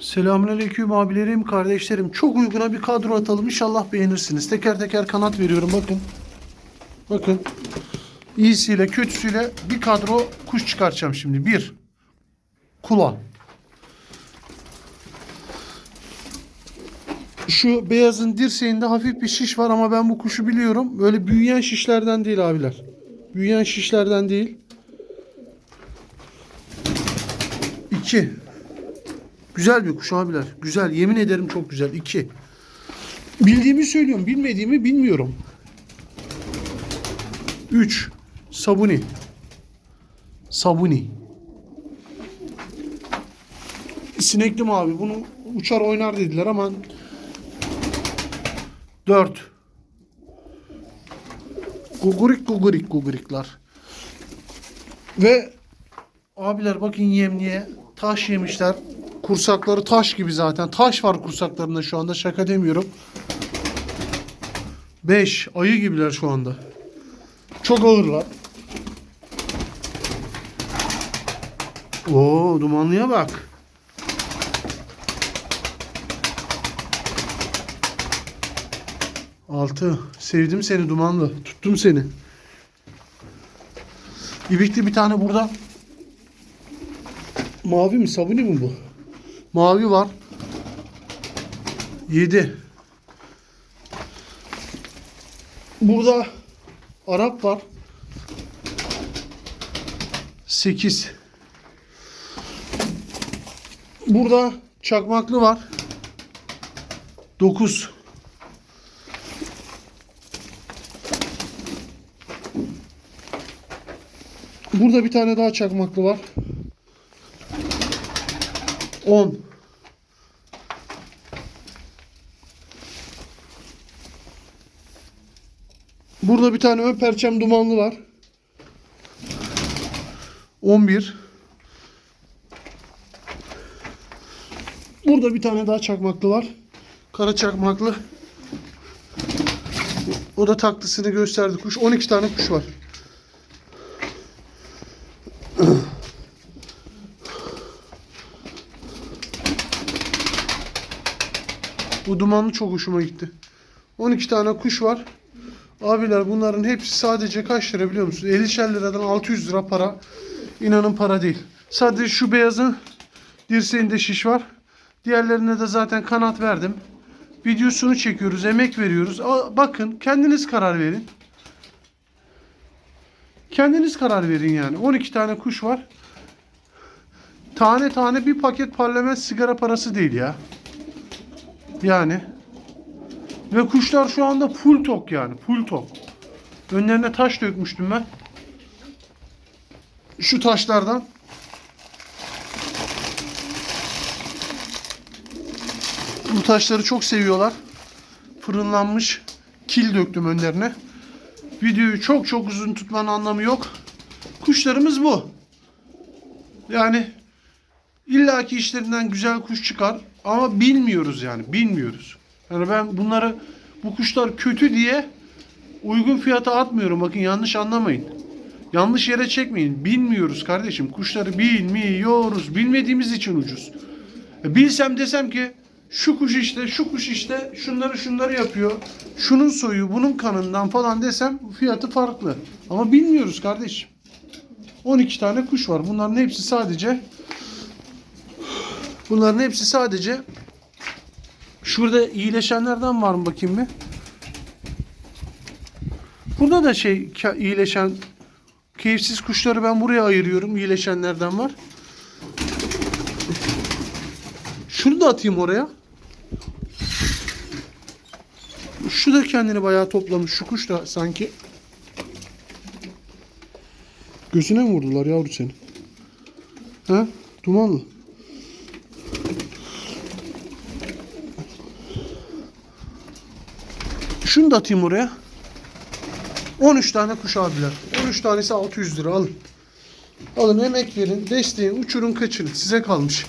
Selamünaleyküm abilerim, kardeşlerim. Çok uyguna bir kadro atalım. İnşallah beğenirsiniz. Teker teker kanat veriyorum bakın. Bakın. İyisiyle kötüsüyle bir kadro kuş çıkartacağım şimdi. Bir. Kula. Şu beyazın dirseğinde hafif bir şiş var ama ben bu kuşu biliyorum. Böyle büyüyen şişlerden değil abiler. Büyüyen şişlerden değil. İki. Güzel bir kuş abiler. Güzel. Yemin ederim çok güzel. İki. Bildiğimi söylüyorum. Bilmediğimi bilmiyorum. Üç. Sabuni. Sabuni. Sinekli mavi. Bunu uçar oynar dediler ama dört. Gugurik gugurik gugurikler. Ve abiler bakın yemliğe taş yemişler. Kursakları taş gibi zaten. Taş var kursaklarında şu anda. Şaka demiyorum. 5. Ayı gibiler şu anda. Çok ağırlar. Oo dumanlıya bak. Altı. Sevdim seni dumanlı. Tuttum seni. İbikli bir tane burada. Mavi mi? Sabuni mi bu? Mavi var. 7. Burada Arap var. 8. Burada çakmaklı var. 9. Burada bir tane daha çakmaklı var. 10. Burada bir tane ön perçem dumanlı var. 11. Burada bir tane daha çakmaklı var. Kara çakmaklı. O da taklısını gösterdi kuş. 12 tane kuş var. Bu dumanlı çok hoşuma gitti. 12 tane kuş var. Abiler bunların hepsi sadece kaç lira biliyor musunuz? 50 liradan 600 lira para. İnanın para değil. Sadece şu beyazın dirseğinde şiş var. Diğerlerine de zaten kanat verdim. Videosunu çekiyoruz, emek veriyoruz. Bakın kendiniz karar verin. Kendiniz karar verin yani. 12 tane kuş var. Tane tane bir paket parlament sigara parası değil ya. Yani. Ve kuşlar şu anda full tok yani. Full tok. Önlerine taş dökmüştüm ben. Şu taşlardan. Bu taşları çok seviyorlar. Fırınlanmış kil döktüm önlerine. Videoyu çok çok uzun tutmanın anlamı yok. Kuşlarımız bu. Yani illaki işlerinden güzel kuş çıkar ama bilmiyoruz yani bilmiyoruz. Yani ben bunları bu kuşlar kötü diye uygun fiyata atmıyorum. Bakın yanlış anlamayın. Yanlış yere çekmeyin. Bilmiyoruz kardeşim. Kuşları bilmiyoruz. Bilmediğimiz için ucuz. E, Bilsem desem ki şu kuş işte, şu kuş işte şunları şunları yapıyor. Şunun soyu, bunun kanından falan desem fiyatı farklı. Ama bilmiyoruz kardeşim. 12 tane kuş var. Bunların hepsi sadece Bunların hepsi sadece şurada iyileşenlerden var mı bakayım bir? Burada da şey iyileşen keyifsiz kuşları ben buraya ayırıyorum. İyileşenlerden var. Şunu da atayım oraya. Şu da kendini bayağı toplamış. Şu kuş da sanki. Gözüne mi vurdular yavru senin? Ha? Dumanlı. Şunu da atayım oraya. 13 tane kuş abiler. 13 tanesi 600 lira alın. Alın emek verin, desteğin, uçurun kaçırın. Size kalmış.